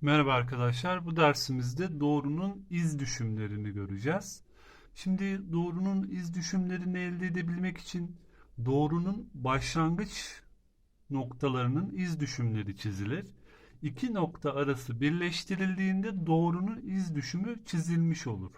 Merhaba arkadaşlar. Bu dersimizde doğrunun iz düşümlerini göreceğiz. Şimdi doğrunun iz düşümlerini elde edebilmek için doğrunun başlangıç noktalarının iz düşümleri çizilir. İki nokta arası birleştirildiğinde doğrunun iz düşümü çizilmiş olur.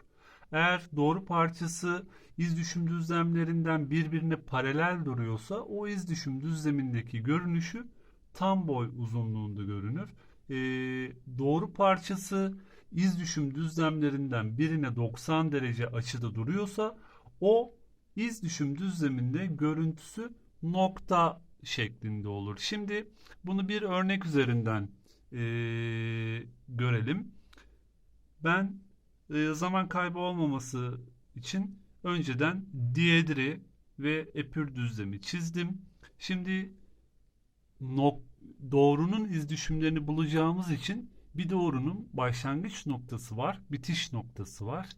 Eğer doğru parçası iz düşüm düzlemlerinden birbirine paralel duruyorsa o iz düşüm düzlemindeki görünüşü tam boy uzunluğunda görünür. Ee, doğru parçası iz düşüm düzlemlerinden birine 90 derece açıda duruyorsa o iz düşüm düzleminde görüntüsü nokta şeklinde olur. Şimdi bunu bir örnek üzerinden ee, görelim. Ben e, zaman kaybı olmaması için önceden diyedri ve epür düzlemi çizdim. Şimdi nok doğrunun iz düşümlerini bulacağımız için bir doğrunun başlangıç noktası var, bitiş noktası var.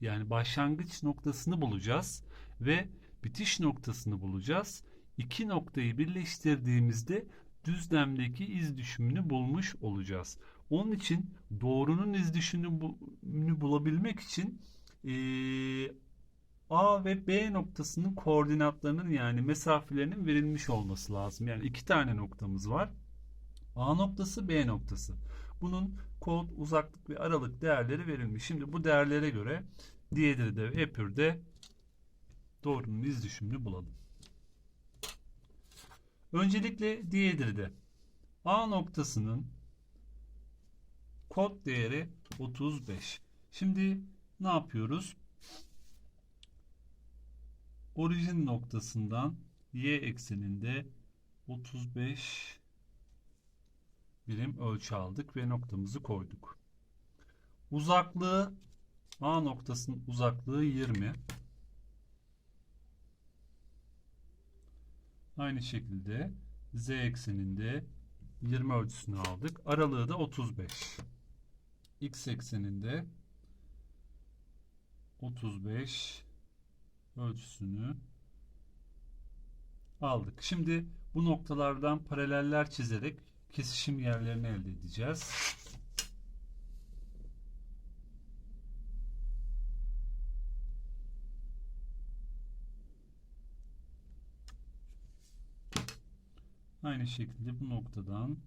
Yani başlangıç noktasını bulacağız ve bitiş noktasını bulacağız. İki noktayı birleştirdiğimizde düzlemdeki iz düşümünü bulmuş olacağız. Onun için doğrunun iz düşümünü bulabilmek için eee, A ve B noktasının koordinatlarının yani mesafelerinin verilmiş olması lazım. Yani iki tane noktamız var. A noktası B noktası. Bunun kod, uzaklık ve aralık değerleri verilmiş. Şimdi bu değerlere göre Diyedir'de ve Epür'de doğrunun iz düşümünü bulalım. Öncelikle Diyedir'de A noktasının kod değeri 35. Şimdi ne yapıyoruz? Orijin noktasından y ekseninde 35 birim ölçü aldık ve noktamızı koyduk. Uzaklığı A noktasının uzaklığı 20. Aynı şekilde Z ekseninde 20 ölçüsünü aldık. Aralığı da 35. X ekseninde 35 ölçüsünü aldık. Şimdi bu noktalardan paraleller çizerek kesişim yerlerini elde edeceğiz. Aynı şekilde bu noktadan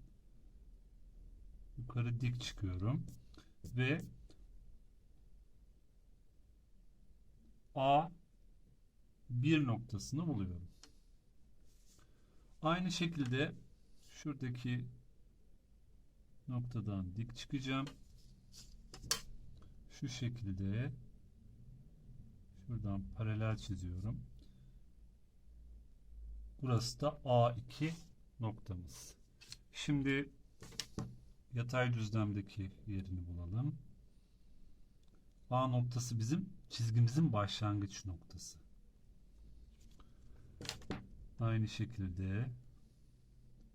yukarı dik çıkıyorum ve A bir noktasını buluyorum. Aynı şekilde şuradaki noktadan dik çıkacağım. Şu şekilde şuradan paralel çiziyorum. Burası da A2 noktamız. Şimdi yatay düzlemdeki yerini bulalım. A noktası bizim çizgimizin başlangıç noktası. Aynı şekilde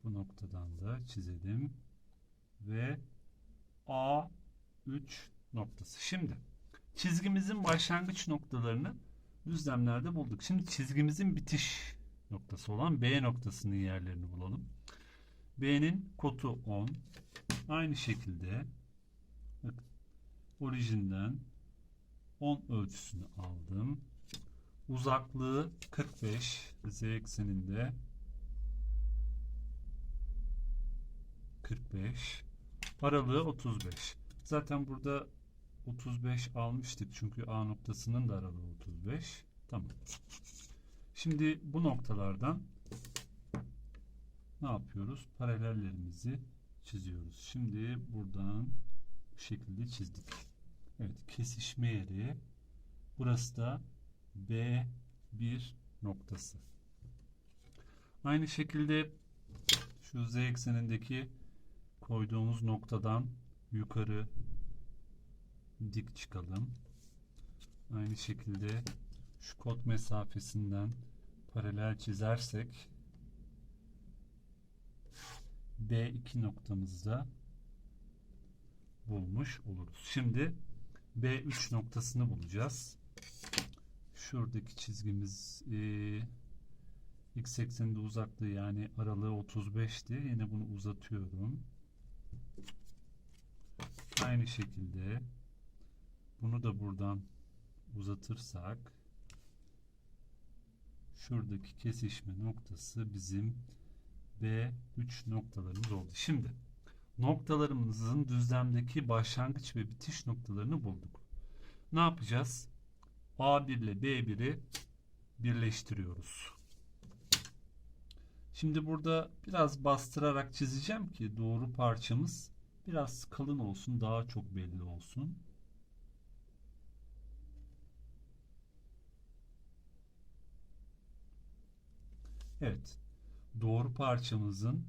bu noktadan da çizelim ve A3 noktası. Şimdi çizgimizin başlangıç noktalarını düzlemlerde bulduk. Şimdi çizgimizin bitiş noktası olan B noktasının yerlerini bulalım. B'nin kotu 10. Aynı şekilde bakın, orijinden 10 ölçüsünü aldım. Uzaklığı 45 z ekseninde 45 aralığı 35. Zaten burada 35 almıştık çünkü A noktasının da aralığı 35. Tamam. Şimdi bu noktalardan ne yapıyoruz? Paralellerimizi çiziyoruz. Şimdi buradan bu şekilde çizdik. Evet, kesişme yeri. Burası da B1 noktası. Aynı şekilde şu z eksenindeki koyduğumuz noktadan yukarı dik çıkalım. Aynı şekilde şu kod mesafesinden paralel çizersek B2 noktamızda bulmuş oluruz. Şimdi B3 noktasını bulacağız. Şuradaki çizgimiz e, x ekseninde uzaklığı yani aralığı 35'ti. Yine bunu uzatıyorum. Aynı şekilde bunu da buradan uzatırsak şuradaki kesişme noktası bizim B3 noktalarımız oldu. Şimdi noktalarımızın düzlemdeki başlangıç ve bitiş noktalarını bulduk. Ne yapacağız? A1 ile B1'i birleştiriyoruz. Şimdi burada biraz bastırarak çizeceğim ki doğru parçamız biraz kalın olsun, daha çok belli olsun. Evet. Doğru parçamızın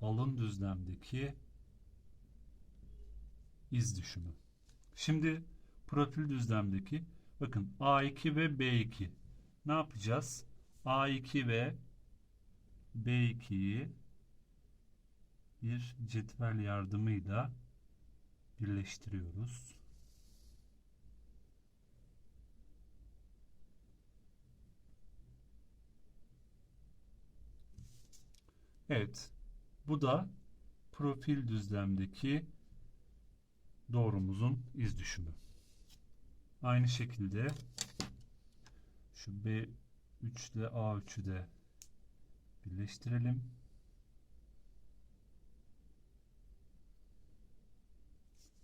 alın düzlemdeki iz düşümü. Şimdi profil düzlemdeki bakın A2 ve B2 ne yapacağız? A2 ve B2'yi bir cetvel yardımıyla birleştiriyoruz. Evet. Bu da profil düzlemdeki doğrumuzun iz düşümü. Aynı şekilde şu B3 ile A3'ü de birleştirelim.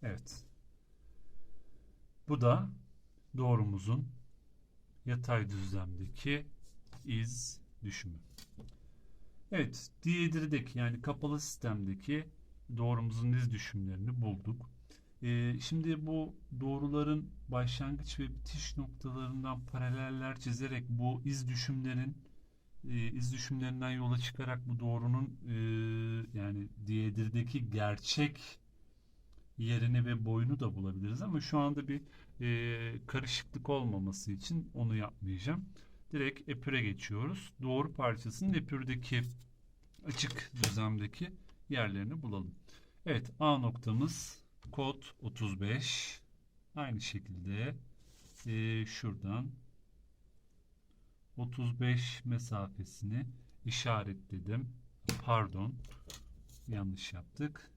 Evet. Bu da doğrumuzun yatay düzlemdeki iz düşümü. Evet, diyedrideki yani kapalı sistemdeki doğrumuzun iz düşümlerini bulduk. Ee, şimdi bu doğruların başlangıç ve bitiş noktalarından paraleller çizerek bu iz düşümlerin e, iz düşümlerinden yola çıkarak bu doğrunun e, yani diyedrideki gerçek yerini ve boyunu da bulabiliriz ama şu anda bir e, karışıklık olmaması için onu yapmayacağım. Direkt epüre geçiyoruz. Doğru parçasının epürdeki açık düzlemdeki yerlerini bulalım. Evet A noktamız kod 35. Aynı şekilde e, şuradan 35 mesafesini işaretledim. Pardon. Yanlış yaptık.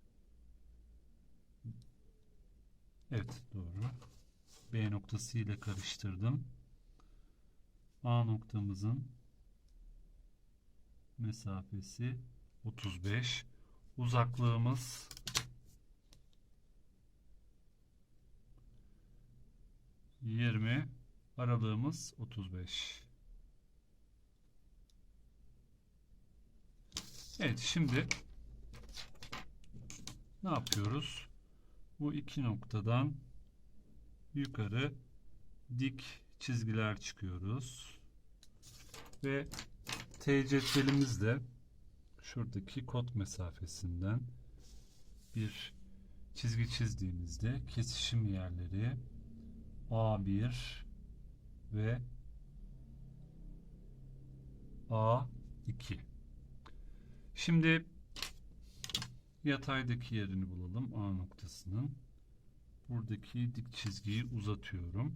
Evet doğru. B noktası ile karıştırdım. A noktamızın mesafesi 35. Uzaklığımız yirmi aralığımız 35. Evet şimdi ne yapıyoruz? Bu iki noktadan yukarı dik çizgiler çıkıyoruz. Ve T cetvelimizle şuradaki kod mesafesinden bir çizgi çizdiğimizde kesişim yerleri A1 ve A2. Şimdi yataydaki yerini bulalım A noktasının. Buradaki dik çizgiyi uzatıyorum.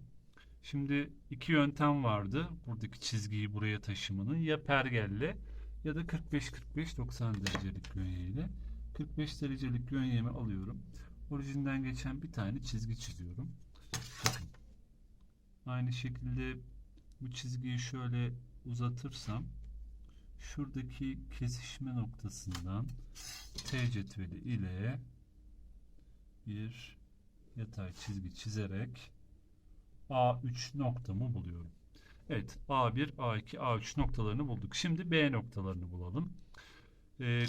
Şimdi iki yöntem vardı buradaki çizgiyi buraya taşımanın. Ya pergelle ya da 45-45-90 derecelik gönyeyle. 45 derecelik gönyemi alıyorum. Orijinden geçen bir tane çizgi çiziyorum. Aynı şekilde bu çizgiyi şöyle uzatırsam şuradaki kesişme noktasından T cetveli ile bir yatay çizgi çizerek A3 noktamı buluyorum. Evet A1, A2, A3 noktalarını bulduk. Şimdi B noktalarını bulalım. Ee,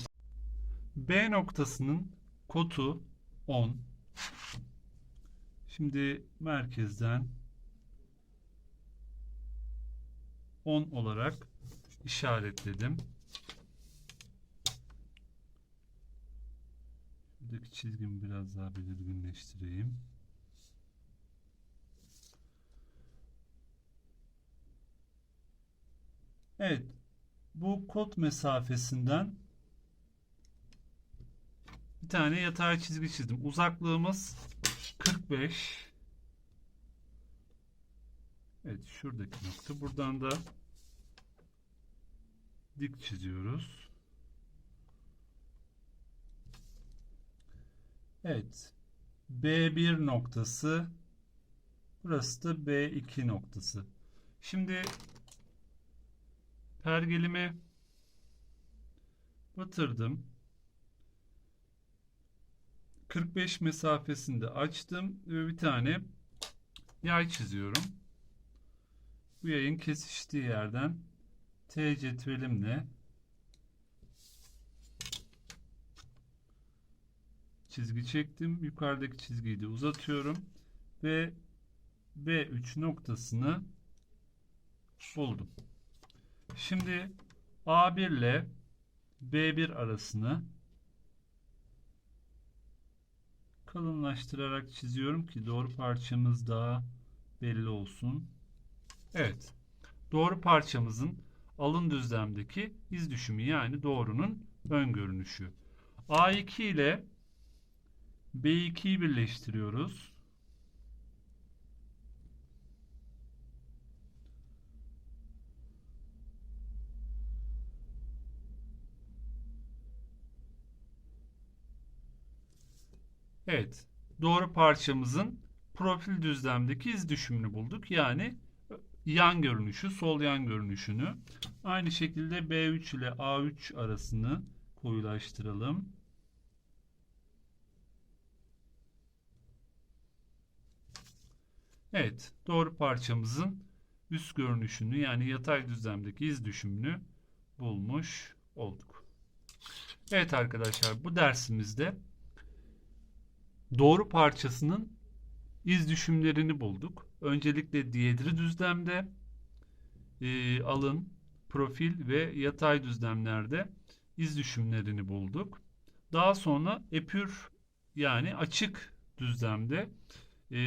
B noktasının kotu 10. Şimdi merkezden 10 olarak işaretledim. Buradaki çizgimi biraz daha belirginleştireyim. Evet. Bu kod mesafesinden bir tane yatay çizgi çizdim. Uzaklığımız 45. Evet şuradaki nokta. Buradan da dik çiziyoruz. Evet. B1 noktası. Burası da B2 noktası. Şimdi pergelimi batırdım. 45 mesafesinde açtım ve bir tane yay çiziyorum. Bu yayın kesiştiği yerden T cetvelimle çizgi çektim. Yukarıdaki çizgiyi de uzatıyorum ve B3 noktasını buldum. Şimdi A1 ile B1 arasını kalınlaştırarak çiziyorum ki doğru parçamız daha belli olsun. Evet. Doğru parçamızın alın düzlemdeki iz düşümü yani doğrunun ön görünüşü. A2 ile B2'yi birleştiriyoruz. Evet. Doğru parçamızın profil düzlemdeki iz düşümünü bulduk. Yani yan görünüşü, sol yan görünüşünü. Aynı şekilde B3 ile A3 arasını koyulaştıralım. Evet, doğru parçamızın üst görünüşünü yani yatay düzlemdeki iz düşümünü bulmuş olduk. Evet arkadaşlar bu dersimizde doğru parçasının iz düşümlerini bulduk. Öncelikle diyedri düzlemde e, alın, profil ve yatay düzlemlerde iz düşümlerini bulduk. Daha sonra epür yani açık düzlemde e,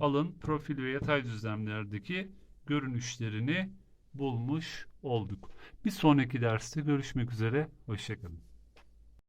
alın, profil ve yatay düzlemlerdeki görünüşlerini bulmuş olduk. Bir sonraki derste görüşmek üzere. Hoşçakalın.